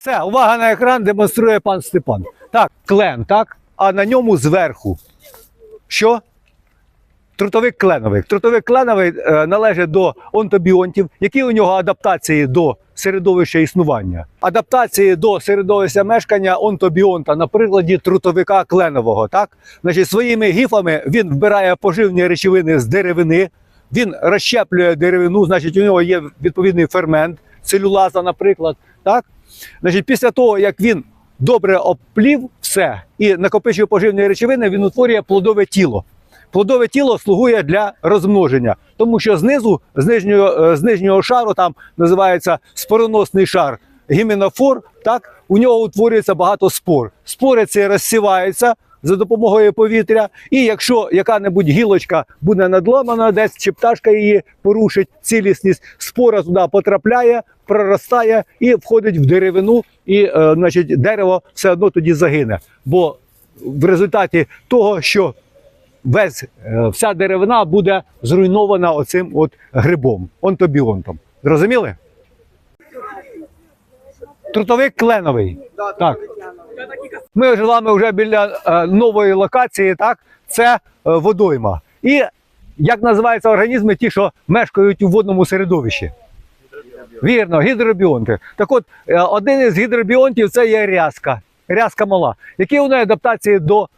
Все, увага на екран демонструє пан Степан. Так, клен, так? А на ньому зверху. Що? Трутовик кленовий. Трутовик кленовий е, належить до онтобіонтів. Які у нього адаптації до середовища існування? Адаптації до середовища мешкання онтобіонта на прикладі трутовика кленового. Так? Значить, своїми гіфами він вбирає поживні речовини з деревини, він розщеплює деревину, значить, у нього є відповідний фермент, целюлаза, наприклад. Так? Значить, після того, як він добре оплів все і накопичує поживні речовини, він утворює плодове тіло. Плодове тіло слугує для розмноження, тому що знизу, з нижнього, е, з нижнього шару, там називається спороносний шар, гіменофор, так, у нього утворюється багато спор. Спори ці розсіваються за допомогою повітря, і якщо яка-небудь гілочка буде надламана, десь чи пташка її порушить цілісність, спора туди потрапляє, проростає і входить в деревину, і е, значить, дерево все одно тоді загине. Бо в результаті того, що весь, е, вся деревина буде зруйнована оцим от грибом, онтобіонтом. Зрозуміли? Трутовик кленовий. Так. Ми ж вже біля е, нової локації, так? Це е, водойма. І як називаються організми, ті, що мешкають у водному середовищі? Вірно, гідробіонти. Так от, е, один із гідробіонтів це є рязка, рязка мала. Які у неї адаптації до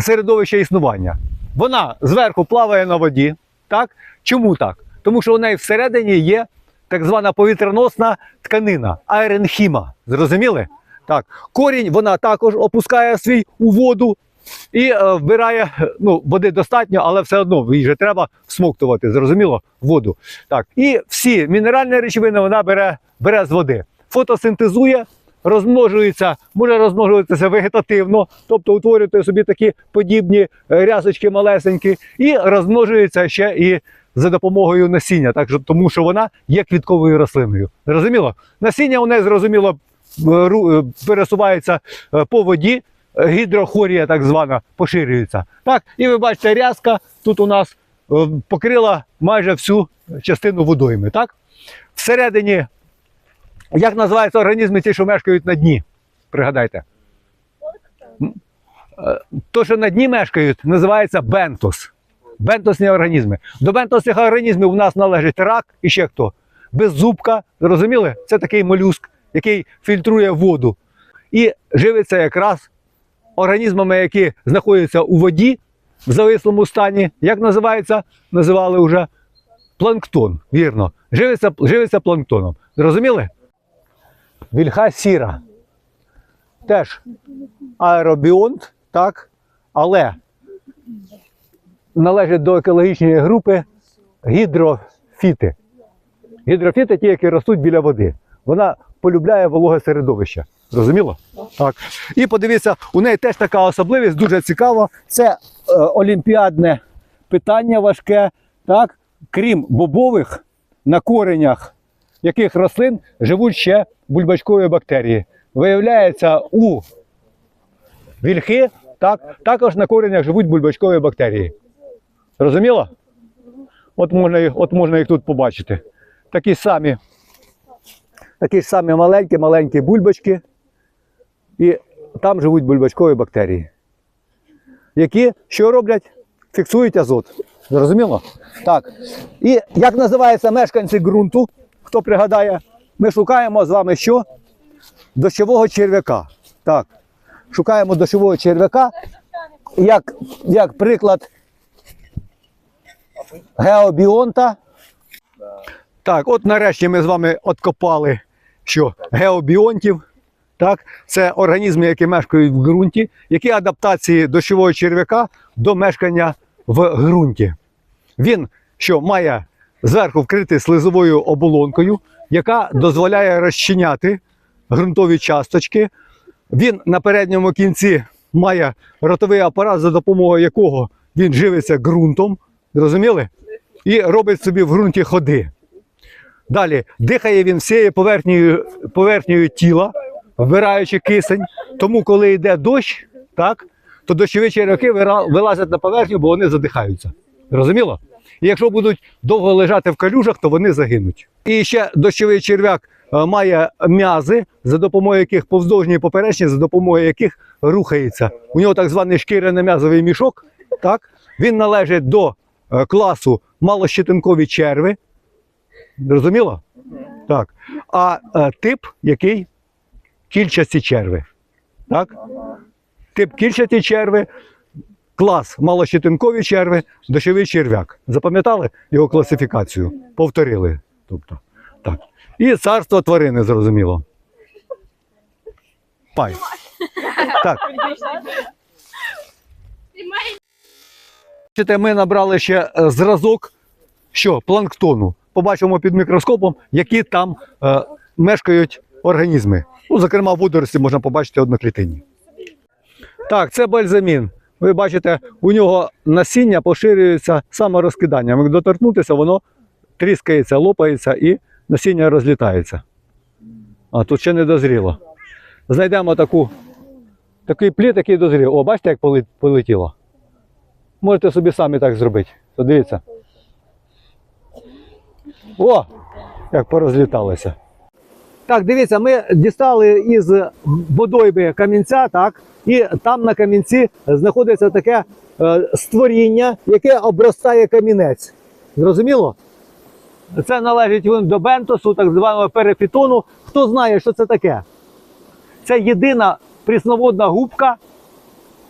середовища існування? Вона зверху плаває на воді. Так? Чому так? Тому що у неї всередині є так звана повітряносна тканина, аеренхіма. Зрозуміли? Так, корінь вона також опускає свій у воду і е, вбирає ну, води достатньо, але все одно їй же треба всмоктувати, зрозуміло, воду. Так, і всі мінеральні речовини вона бере, бере з води, фотосинтезує, розмножується, може розмножуватися вегетативно, тобто утворювати собі такі подібні е, рязочки малесенькі, і розмножується ще і за допомогою насіння, так тому що вона є квітковою рослиною. Зрозуміло? Насіння у неї зрозуміло е, е, пересувається е, по воді, гідрохорія так звана поширюється. Так, і ви бачите, рязка тут у нас покрила майже всю частину водойми. Так? Всередині, як називаються організми, ті, що мешкають на дні? Пригадайте. То, що на дні мешкають, називається бентос. Бентосні організми. До бентосних організмів у нас належить рак і ще хто. Беззубка, зрозуміли? Це такий молюск, який фільтрує воду. І живиться якраз організмами, які знаходяться у воді в завислому стані. Як називається? Називали вже планктон. Вірно. Живиться, живиться планктоном. Зрозуміли? Вільха сіра. Теж аеробіонт, так? Але належить до екологічної групи гідрофіти. Гідрофіти ті, які ростуть біля води. Вона полюбляє вологе середовище. Зрозуміло? Так. І подивіться, у неї теж така особливість, дуже цікаво. Це е, олімпіадне питання важке. Так? Крім бобових, на коренях яких рослин живуть ще бульбачкові бактерії. Виявляється, у вільхи так, також на коренях живуть бульбачкові бактерії. Розуміло? От можна, їх- от можна їх тут побачити. Такі самі, такі ж самі маленькі, маленькі бульбочки. І там живуть бульбачкові бактерії. Які що роблять? Фіксують азот. Зрозуміло? Так. І як називаються мешканці ґрунту? Хто пригадає? Ми шукаємо з вами що? Дощового черв'яка. Так. Шукаємо дощового черв'яка. Як, як приклад геобіонта. Так, от нарешті ми з вами откопали що геобіонтів. Так, це організми, які мешкають в ґрунті, які адаптації дощового черв'яка до мешкання в ґрунті. Він що має зверху вкритий слизовою оболонкою, яка дозволяє розчиняти ґрунтові часточки. Він на передньому кінці має ротовий апарат, за допомогою якого він живиться ґрунтом. Зрозуміли? І робить собі в ґрунті ходи. Далі дихає він всією поверхнею, поверхнею тіла, вбираючи кисень. Тому, коли йде дощ, так, то дощові черв'яки вилазять на поверхню, бо вони задихаються. Розуміло? І якщо будуть довго лежати в калюжах, то вони загинуть. І ще дощовий черв'як е, має м'язи, за допомогою яких повздовжні поперечні, за допомогою яких рухається. У нього так званий шкіряно-м'язовий мішок. Так? Він належить до класу малощетинкові черви. Зрозуміло? Так. А е, тип, який кільчасті черви. Так? Тип кільчасті черви, клас малощетинкові черви, дощовий черв'як. Запам'ятали його класифікацію? Повторили. Тобто, так. І царство тварини, зрозуміло. Пай. Так. Бачите, ми набрали ще е, зразок що, планктону. Побачимо під мікроскопом, які там е, мешкають організми. Ну, зокрема, водорості можна побачити одноклітинні. Так, це бальзамін. Ви бачите, у нього насіння поширюється саморозкиданням. Як доторкнутися, воно тріскається, лопається і насіння розлітається. А тут ще не дозріло. Знайдемо таку, такий плід, який дозрів. О, бачите, як полетіло? Можете собі самі так зробити. Подивіться. О! Як порозліталося. Так, дивіться, ми дістали із водойми камінця, так, і там на камінці знаходиться таке е, створіння, яке обростає камінець. Зрозуміло? Це належить він до бентосу, так званого перефітону. Хто знає, що це таке? Це єдина прісноводна губка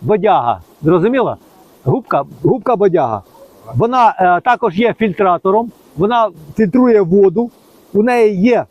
бодяга. Зрозуміло? Губка, губка бодяга. Вона е, також є фільтратором, вона фільтрує воду, у неї є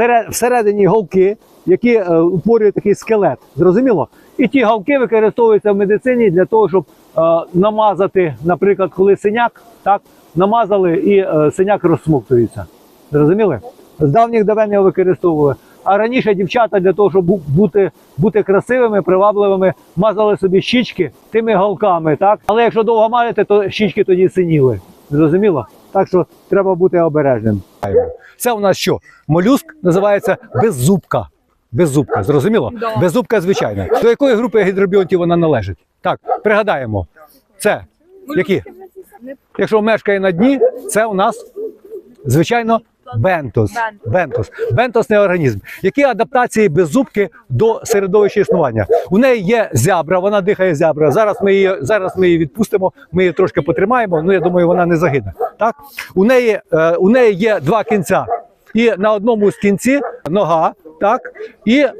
е, всередині голки, які е, утворюють такий скелет. Зрозуміло? І ті голки використовуються в медицині для того, щоб е, намазати, наприклад, коли синяк, так, намазали і е, синяк розсмоктується. Зрозуміли? З давніх давен його використовували. А раніше дівчата для того, щоб бути, бути красивими, привабливими, мазали собі щічки тими голками, так? Але якщо довго мазати, то щічки тоді синіли. Зрозуміло? Так що треба бути обережним. Це у нас що? Молюск називається беззубка. Беззубка, зрозуміло? Да. Беззубка звичайна. До якої групи гідробіонтів вона належить? Так, пригадаємо. Це які? Якщо мешкає на дні, це у нас, звичайно, бентос. Бентос. Бентос. Бентосний організм. Які адаптації беззубки до середовища існування? У неї є зябра, вона дихає зябра. Зараз ми її, зараз ми її відпустимо, ми її трошки потримаємо. Ну я думаю, вона не загине. Так? У неї, е, у неї є два кінця. І на одному з кінці нога, так, і е,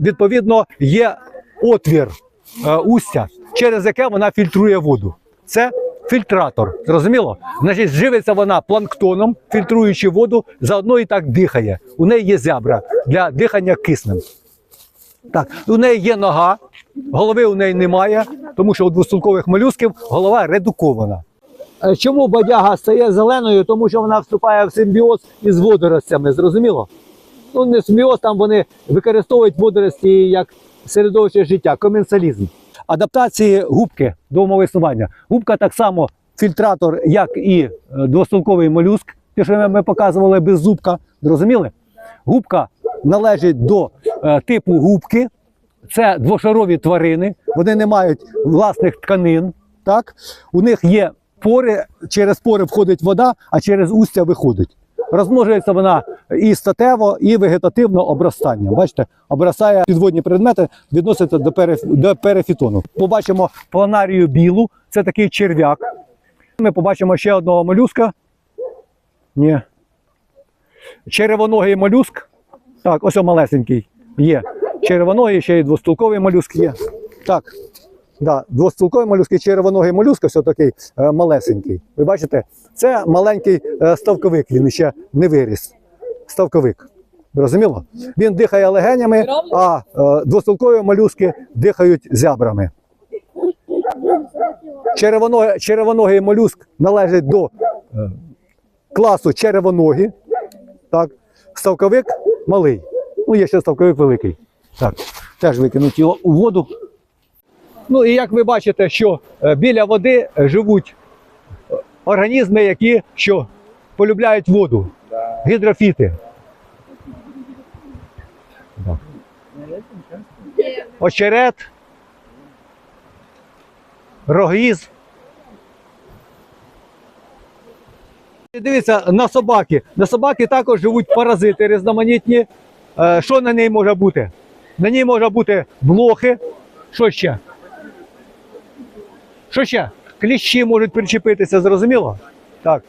відповідно є отвір е, устя, через яке вона фільтрує воду. Це фільтратор. Зрозуміло? Значить, живиться вона планктоном, фільтруючи воду, заодно і так дихає. У неї є зябра для дихання киснем. Так, у неї є нога, голови у неї немає, тому що у двостулкових молюсків голова редукована. Е, Чому бодяга стає зеленою? Тому що вона вступає в симбіоз із водоростями, зрозуміло? Ну, не симбіоз, там вони використовують водорості як середовище життя, коменсалізм. Адаптації губки до умов існування. Губка так само фільтратор, як і е, двостулковий молюск, те, що ми показували без зубка. Зрозуміли? Губка належить до е, типу губки. Це двошарові тварини, вони не мають власних тканин. Так? У них є пори, через пори входить вода, а через устя виходить. Розмножується вона і статево, і вегетативно обростанням. Бачите, обростає підводні предмети, відноситься до, переф... до перефітону. Побачимо планарію білу, це такий черв'як. Ми побачимо ще одного молюска. Ні. Черевоногий молюск. Так, ось малесенький є. Червоногий, ще й двостулковий молюск є. Так, да, двостулковий молюск і червоногий молюск, ось такий е, малесенький. Ви бачите, це маленький е, ставковик, він ще не виріс. Ставковик. Розуміло? Він дихає легенями, а е, двостулкові молюски дихають зябрами. Червоногий, червоногий молюск належить до е, класу червоногі. Так. Ставковик малий. Ну, є ще ставковик великий. Так, теж викинуть його у воду. Ну і як ви бачите, що е, біля води е, живуть е, організми, які що полюбляють воду. Гідрофіти. Очерет. Рогіз. Дивіться на собаки. На собаки також живуть паразити різноманітні. Що на ній може бути? На ній може бути блохи. Що ще? Що ще? Кліщі можуть причепитися, зрозуміло? Так.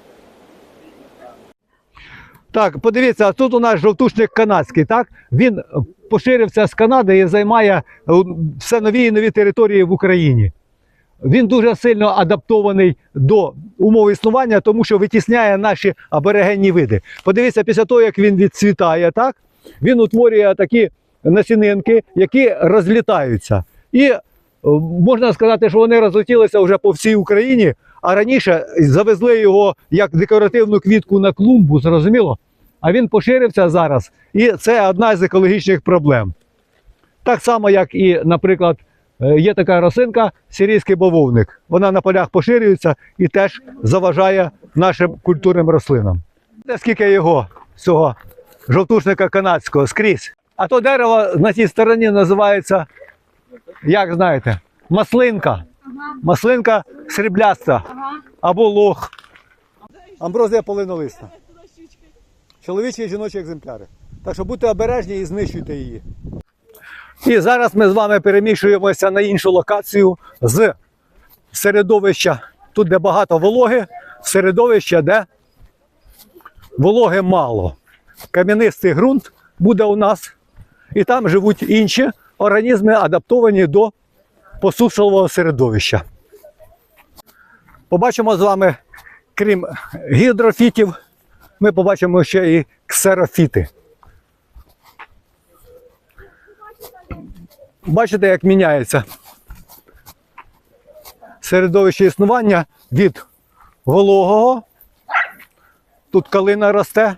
Так, подивіться, тут у нас жовтушник канадський, так? Він поширився з Канади і займає е, все нові і нові території в Україні. Він дуже сильно адаптований до умов існування, тому що витісняє наші аборигенні види. Подивіться, після того, як він відцвітає, так, він утворює такі насінинки, які розлітаються. І можна сказати, що вони розлетілися вже по всій Україні, а раніше завезли його як декоративну квітку на клумбу, зрозуміло? А він поширився зараз, і це одна з екологічних проблем. Так само, як і, наприклад, е, є така рослинка сирійський бавовник. Вона на полях поширюється і теж заважає нашим культурним рослинам. Де Скільки його цього жовтушника канадського скрізь. А то дерево на цій стороні називається, як знаєте, маслинка. Маслинка срібляста або лох. Амброзія полинолиста. Чоловічі і жіночі екземпляри. Так що будьте обережні і знищуйте її. І зараз ми з вами переміщуємося на іншу локацію з середовища, тут, де багато вологи, в середовище, де вологи мало. Кам'янистий ґрунт буде у нас, і там живуть інші організми, адаптовані до посушливого середовища. Побачимо з вами, крім гідрофітів, ми побачимо ще і ксерофіти. Бачите, як міняється середовище існування від вологого. Тут калина росте,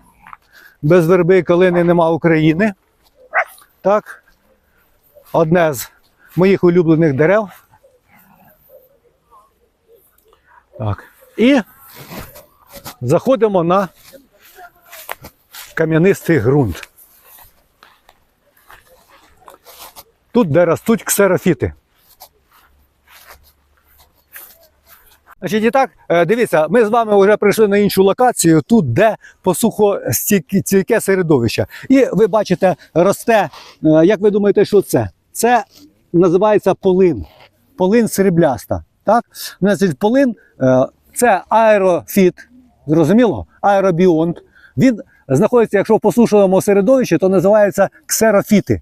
без верби і калини нема України. Так. Одне з моїх улюблених дерев. Так. І заходимо на кам'янистий ґрунт. Тут, де ростуть ксерофіти. Значить, і так, е, дивіться, ми з вами вже прийшли на іншу локацію, тут, де посухостійке середовище. І ви бачите, росте, е, як ви думаєте, що це? Це називається полин. Полин срібляста. Так? Значить, полин е, це аерофіт, зрозуміло? Аеробіонт. Він знаходиться, якщо в посушливому середовищі, то називається ксерофіти.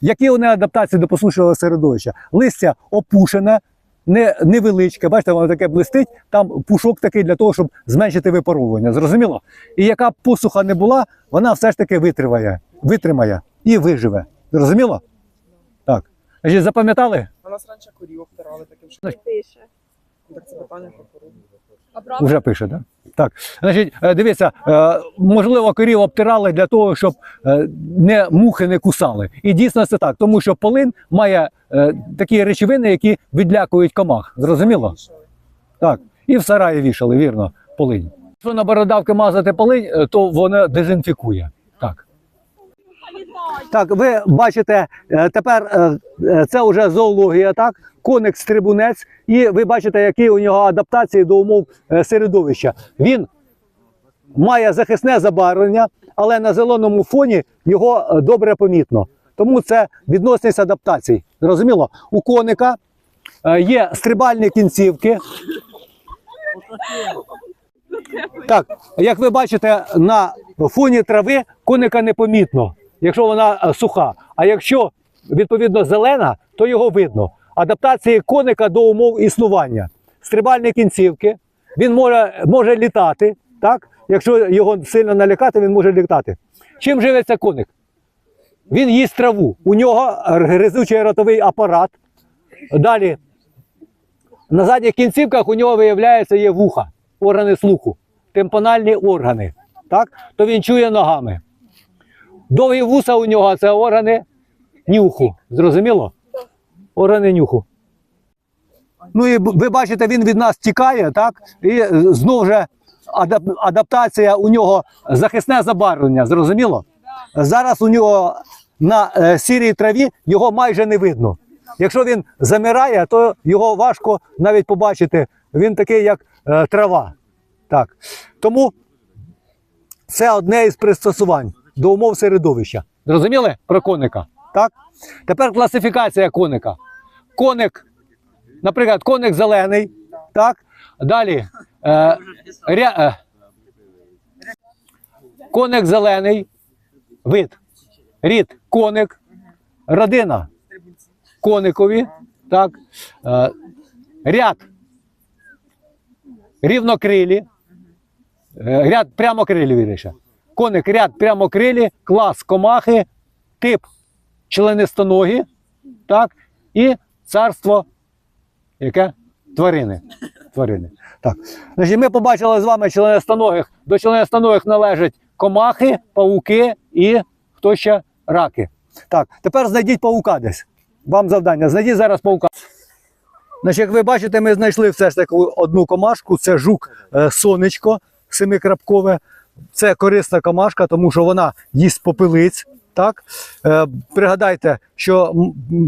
Які вони адаптації до посушливого середовища? Листя опушене, не, невеличке, бачите, воно таке блистить, там пушок такий для того, щоб зменшити випаровування. Зрозуміло? І яка посуха не була, вона все ж таки витримає, витримає і виживе. Зрозуміло? Значить, запам'ятали? А нас раніше корів обтирали таким що пише. так це питання про корів. А? Вже пише, так? Так. Значить, е, дивіться, е, можливо, корів обтирали для того, щоб е, не мухи не кусали. І дійсно це так, тому що полин має такі речовини, які відлякують комах. Зрозуміло? Так. І в сараї вішали, вірно, полинь. Якщо на бородавки мазати полинь, то вона дезінфікує. Так. Так, ви бачите, е, тепер е, е, це вже зоологія, так? Коник стрибунець, і ви бачите, які у нього адаптації до умов середовища. Він має захисне забарвлення, але на зеленому фоні його добре помітно. Тому це відносність адаптацій. Зрозуміло, у коника є стрибальні кінцівки. Так, як ви бачите, на фоні трави коника непомітно, якщо вона е, суха. А якщо відповідно зелена, то його видно. Адаптації коника до умов існування. Стрибальні кінцівки, він може, може літати. Так? Якщо його сильно налякати, він може літати. Чим живеться коник? Він їсть траву. У нього гризучий ротовий апарат. Далі. На задніх кінцівках у нього виявляється є вуха, органи слуху, темпональні органи. Так? То він чує ногами. Довгі вуса у нього це органи нюху. Зрозуміло? Органи нюху. Ну і ви бачите, він від нас тікає, так? І знову ж адап- адаптація у нього захисне забарвлення, зрозуміло? Зараз у нього на е, сірій траві його майже не видно. Якщо він замирає, то його важко навіть побачити. Він такий, як е, трава. Так. Тому це одне із пристосувань до умов середовища. Зрозуміли про коника? Так? Тепер класифікація коника. Коник, наприклад, коник зелений. Так? Далі. Е, ря, е, коник зелений. Вид. Рід коник. Родина коникові. Так? Е, ряд рівнокрилі. Е, Ряд прямокрилі, вірніше. Коник ряд прямокрилі, клас комахи, тип членистоногі, так? І царство яке? Тварини. Тварини. Так. Значить, ми побачили з вами членистоногих. До членистоногих належать комахи, павуки і хто ще раки. Так, тепер знайдіть павука десь. Вам завдання. Знайдіть зараз павука. Значить, як ви бачите, ми знайшли все ж таки одну комашку. Це жук е, сонечко семикрапкове. Це корисна комашка, тому що вона їсть попелиць. Так? Е, пригадайте, що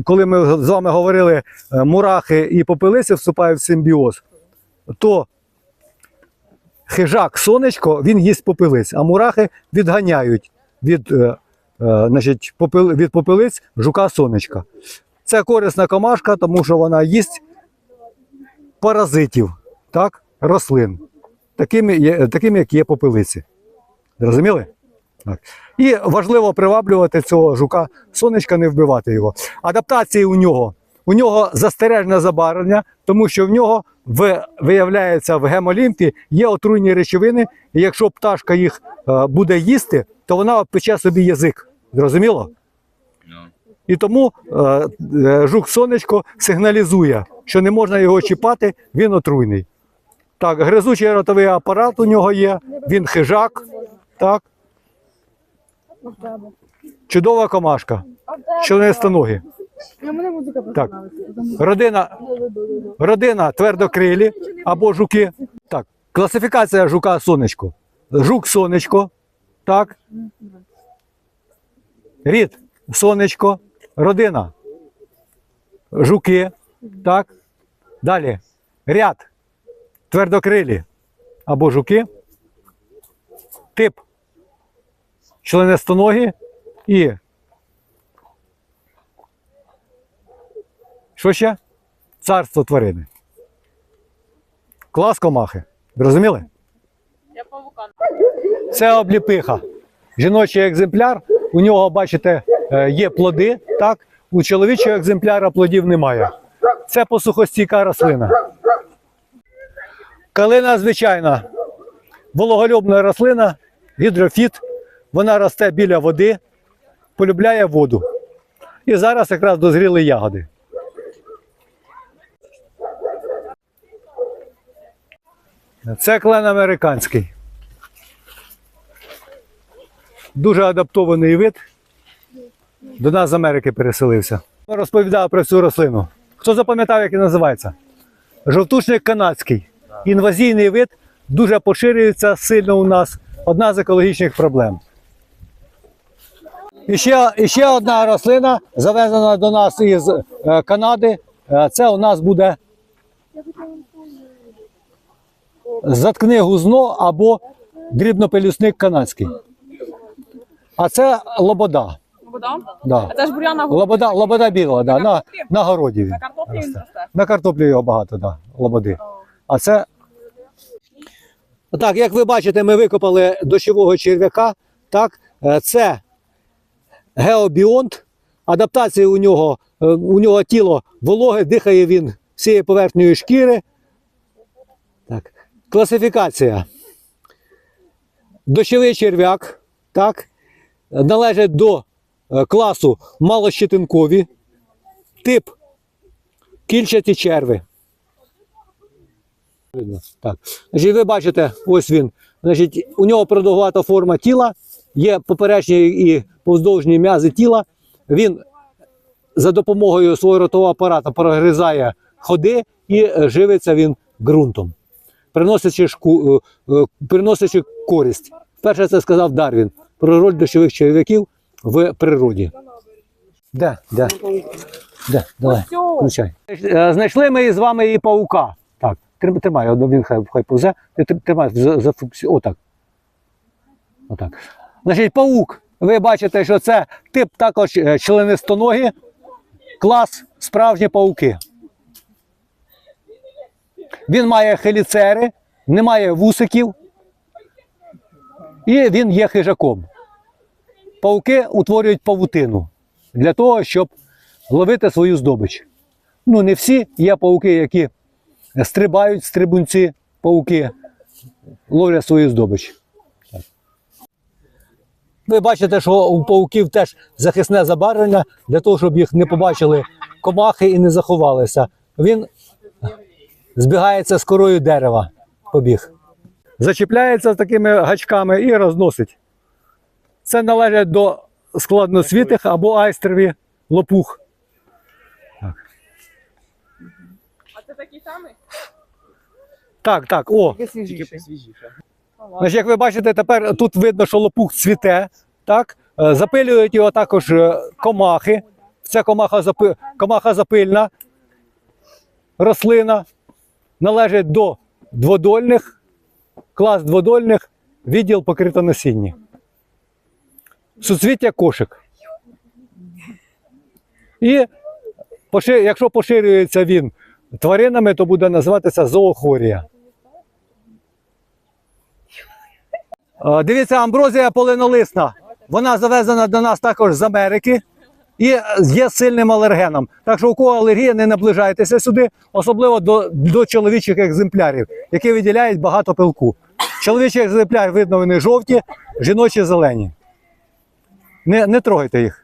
коли ми з вами говорили, е, мурахи і попелиці вступають в симбіоз, то хижак сонечко він їсть попелиць, а мурахи відганяють від, е, е, значить, попел, від попелиць жука сонечка. Це корисна комашка, тому що вона їсть паразитів, так? рослин, такими, такими, як є попелиці. Зрозуміли? Так. І важливо приваблювати цього жука сонечка, не вбивати його. Адаптації у нього. У нього застережне забарвлення, тому що в нього в, виявляється в гемолімфі є отруйні речовини, і якщо пташка їх е, буде їсти, то вона обпече собі язик. Зрозуміло? І тому е, е, жук сонечко сигналізує, що не можна його чіпати, він отруйний. Так, гризучий ротовий апарат у нього є, він хижак. Так. Чудова комашка. Членистоногі. Ну, мене Так. Родина, родина твердокрилі або жуки. Так, класифікація жука сонечко. Жук сонечко. Так. Рід сонечко. Родина. Жуки. Так. Далі. Ряд. Твердокрилі або жуки. Тип. Членистоногі і. Що ще? Царство тварини. Клас комахи. Зрозуміли? Я павука. Це обліпиха. Жіночий екземпляр. У нього, бачите, е, є плоди. Так? У чоловічого екземпляра плодів немає. Це посухостійка рослина. Калина звичайна вологолюбна рослина, гідрофіт. Вона росте біля води, полюбляє воду. І зараз якраз дозріли ягоди. Це клен американський. Дуже адаптований вид. До нас з Америки переселився. Розповідав про цю рослину. Хто запам'ятав, як він називається? Жовтушник канадський. Інвазійний вид дуже поширюється сильно у нас. Одна з екологічних проблем. І ще, і ще одна рослина, завезена до нас із е, Канади. Е, Це у нас буде заткни гузно або дрібнопелюсник канадський. А це лобода. Вода? Да. А це ж бур'яна. Лобода, лобода біла, да, на, на городі він. На картоплі він росте. На картоплі його багато, да, лободи. А це. Так, як ви бачите, ми викопали дощового черв'яка. Так, е, це геобіонт. Адаптація у нього, е, у нього тіло вологе, дихає він всією поверхнею шкіри. Так. Класифікація. Дощовий черв'як. Так, належить до е, класу малощетинкові. Тип кільчаті черви. Так. Значить, ви бачите, ось він. Значить, у нього продовгувата форма тіла, є поперечні і повздовжні м'язи тіла. Він за допомогою свого ротового апарата прогризає ходи і живиться він ґрунтом, приносячи, шку, е, е, приносячи користь. Перше це сказав Дарвін про роль дощових черв'яків в природі. Де? Де? Де? Давай. Включай. Е, Знайшли ми з вами і паука. Так. Тримай, він хай, хай повзе. Тримай, за, за Отак. Отак. Значить, паук. Ви бачите, що це тип також е, членистоногі, клас справжні пауки. Він має хеліцери, не має вусиків, і він є хижаком. Пауки утворюють павутину для того, щоб ловити свою здобич. Ну, не всі, є пауки, які стрибають, стрибунці, пауки, ловлять свою здобич. Ви бачите, що у пауків теж захисне забарвлення для того, щоб їх не побачили комахи і не заховалися. Він збігається з корою дерева. Побіг. Зачіпляється такими гачками і розносить. Це належить до складносвітих або айстрові лопух. А це такий самий? Так, так, о. Тільки свіжіше. Значить, як ви бачите, тепер тут видно, що лопух цвіте, так? Е, Запилюють його також е, комахи. Це комаха, запи... комаха запильна рослина. Належить до дводольних, клас дводольних, відділ покритоносіння. Суцвіття кошик. І якщо поширюється він тваринами, то буде називатися зоохорія. Е, Дивіться, амброзія полинолисна. Вона завезена до нас також з Америки і є сильним алергеном. Так що у кого алергія, не наближайтеся сюди, особливо до, до чоловічих екземплярів, які виділяють багато пилку. Чоловічі екземпляри, видно, вони жовті, жіночі зелені. Не, не трогайте їх.